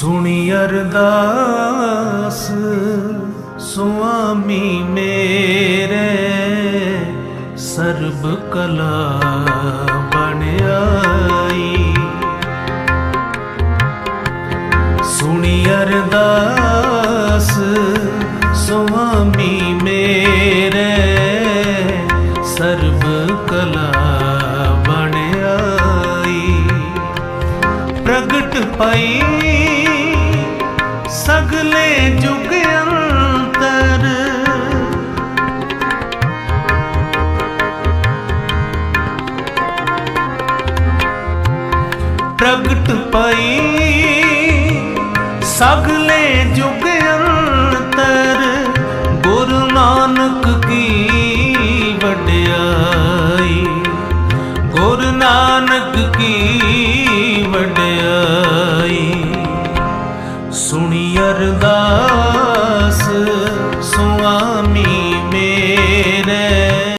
ਸੁਣੀ ਅਰਦਾਸ, ਸੁਆਮੀ ਮੇਰੇ ਸਰਬ ਕਲਾ ਬਣਾਈ ਸੁਣੀ ਅਰਦਾਸ, ਸੁਆਮੀ ਮੇਰੇ ਸਰਬ ਕਲਾ ਬਣਾਈ ਪ੍ਰਗਟ ਪਈ ਸਗਲੇ ਜੁਗ ਅੰਤਰ। ਪ੍ਰਗਟ ਪਈ ਸਗਲੇ ਜੁਗ ਅੰਤਰ। ਗੁਰੂ ਨਾਨਕ ਕੀ ਵਡਿਆਈ। ਗੁਰੂ ਨਾਨਕ ਕੀ ਸੁਣੀ ਅਰਦਾਸ।